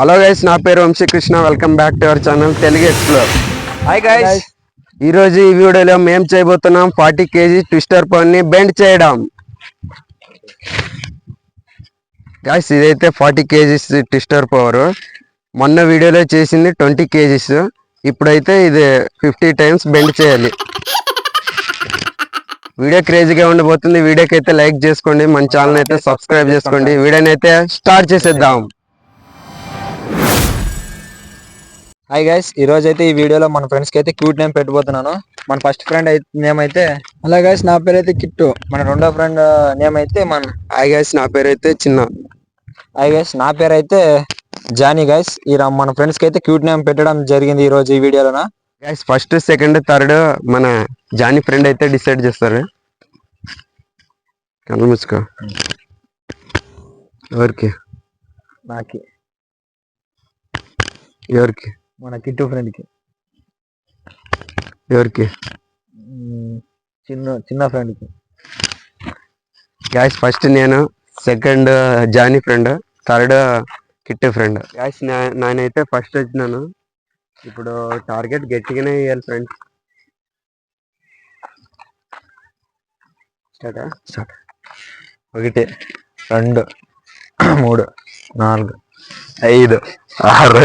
Hello guys నా పేరు Vamsikrishna. Welcome back to our channel Telugu explore hi guys ఈ రోజు ఈ వీడియోలో మేము చేయబోతున్నాం ఫార్టీ కేజీ ట్విస్టర్ పని బెండ్ చేయడం. గాయస్ ఇదైతే ఫార్టీ కేజీస్ ట్విస్టర్ పవర్ మొన్న వీడియోలో చేసింది ట్వంటీ కేజీస్. ఇప్పుడైతే ఇది ఫిఫ్టీ టైమ్స్ బెండ్ చేయాలి. వీడియో క్రేజీగా ఉండబోతుంది. వీడియోకి అయితే లైక్ చేసుకోండి. మన ఛానల్ అయితే సబ్స్క్రైబ్ చేసుకోండి. వీడియోని అయితే స్టార్ట్ చేసేద్దాం. హాయ్ గైస్ ఈ రోజు అయితే ఈ వీడియోలో మన ఫ్రెండ్స్కి అయితే క్యూట్ నేమ్ పెట్టబోతున్నాను. మన ఫస్ట్ ఫ్రెండ్ నేమ్ అయితే అలా గైస్ నా పేరు అయితే కిట్టు. మన రెండో ఫ్రెండ్ నేమ్ అయితే మన హాయ్ గైస్ నా పేరు అయితే చిన్న. హాయ్ గైస్ నా పేరు అయితే జానీ గైస్ ఈ మన ఫ్రెండ్స్కి అయితే క్యూట్ నేమ్ పెట్టడం జరిగింది ఈ రోజు ఈ వీడియోలోన. గైస్ ఫస్ట్ సెకండ్ థర్డ్ మన జానీ ఫ్రెండ్ అయితే డిసైడ్ చేస్తారు. కళ్ళు మూసుకో. ఎవరికి? నాకి. ఎవరికి? మన కిట్టు ఫ్రెండ్కి ఎవరికి చిన్న చిన్న ఫ్రెండ్కి గాయస్ ఫస్ట్ నేను second Johnny friend third Kitty friend. Guys నేనైతే ఫస్ట్ వచ్చినాను. ఇప్పుడు టార్గెట్ గట్టిగానే వేయాలి ఫ్రెండ్స్ స్టార్టా స్టార్ట్ ఒకటి రెండు మూడు నాలుగు ఐదు ఆరు.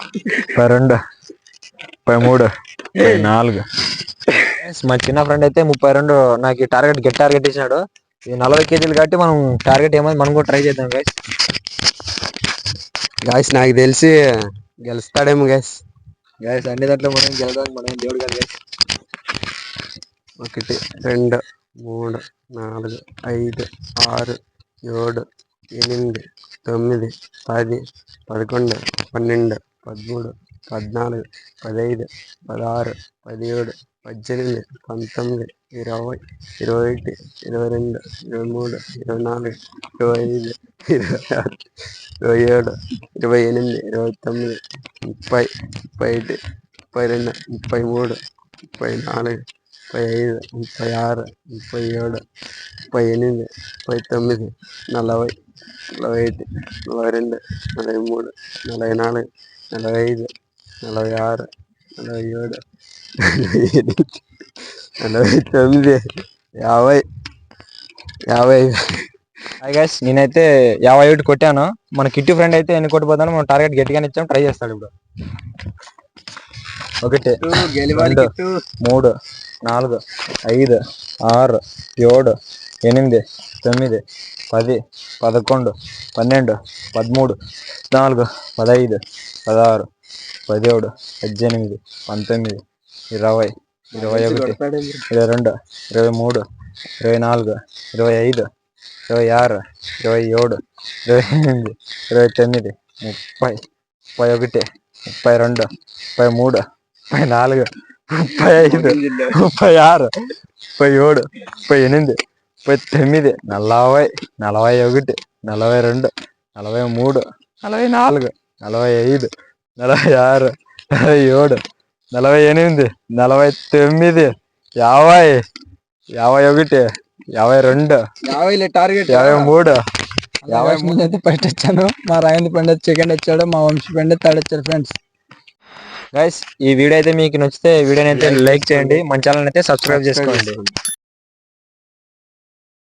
ముప్పై రెండు ముప్పై మూడు ముప్పై నాలుగు మా చిన్న ఫ్రెండ్ అయితే ముప్పై రెండు నాకు టార్గెట్ గెట్ టార్గెట్ ఇచ్చినాడు. ఇది నలభై కేజీలు కాబట్టి మనం టార్గెట్ ఏమైంది మనం కూడా ట్రై చేద్దాం గైస్ గాయస్ నాకు తెలిసి గెలుస్తాడేమో గైస్ గైస్ అన్ని దాంట్లో మనం గెలదాం మనం దేవుడు గారు గైస్ ఒకటి రెండు మూడు నాలుగు ఐదు ఆరు ఏడు ఎనిమిది తొమ్మిది పది పదకొండు పన్నెండు పదమూడు పద్నాలుగు పదహైదు పదహారు పదిహేడు పద్దెనిమిది పంతొమ్మిది ఇరవై ఇరవై ఒకటి ఇరవై రెండు ఇరవై మూడు ఇరవై నాలుగు ఇరవై ఐదు ఇరవై ఆరు ఇరవై ఏడు ఇరవై ఎనిమిది ఇరవై తొమ్మిది ముప్పై ముప్పై ఒకటి ముప్పై రెండు ముప్పై మూడు ముప్పై నాలుగు ముప్పై ఐదు ముప్పై ఆరు ముప్పై ఏడు ముప్పై ఎనిమిది ముప్పై తొమ్మిది నలభై నలభై ఒకటి నలభై రెండు నలభై మూడు నలభై నాలుగు నలభై ఐదు నలభై ఆరు నలభై ఏడు నలభై ఎనిమిది నలభై తొమ్మిది యాభై యాభై గైస్ నేనైతే యాభై ఒకటి కొట్టాను. మన కిట్టి ఫ్రెండ్ అయితే ఎన్ని కొట్టిపోతాను మనం టార్గెట్ గట్టిగానే ఇచ్చాం ట్రై చేస్తాడు ఇప్పుడు. ఒకటి రెండు మూడు నాలుగు ఐదు ఆరు ఏడు ఎనిమిది తొమ్మిది పది పదకొండు పన్నెండు పదమూడు పద్నాలుగు పదహైదు పదహారు పదిహేడు పద్దెనిమిది పంతొమ్మిది ఇరవై ఇరవై ఒకటి ఇరవై రెండు ఇరవై మూడు ఇరవై నాలుగు ఇరవై ఐదు ఇరవై ఆరు ఇరవై ఏడు ఇరవై ఎనిమిది ఇరవై తొమ్మిది ముప్పై ముప్పై ఒకటి ముప్పై రెండు ముప్పై మూడు ముప్పై నాలుగు ముప్పై ఐదు ముప్పై ఆరు ముప్పై ఏడు ముప్పై ఎనిమిది ముప్పై తొమ్మిది నలభై నలభై ఒకటి నలభై రెండు నలభై మూడు నలభై నాలుగు నలభై ఐదు నలభై ఆరు నలభై ఏడు నలభై ఎనిమిది నలభై తొమ్మిది యాభై యాభై ఒకటి యాభై రెండు యాభై టార్గెట్. యాభై మూడు యాభై ముందు అయితే ఫస్ట్ వచ్చాను. మా రాయంది పండుగ సెకండ్ వచ్చాడు. మా వంశీ పండుగ థర్డ్ వచ్చాడు ఫ్రెండ్స్ గైస్ ఈ వీడియో అయితే మీకు నచ్చితే వీడియోని అయితే లైక్ చేయండి. మన ఛానల్ అయితే సబ్స్క్రైబ్ చేసుకోండి.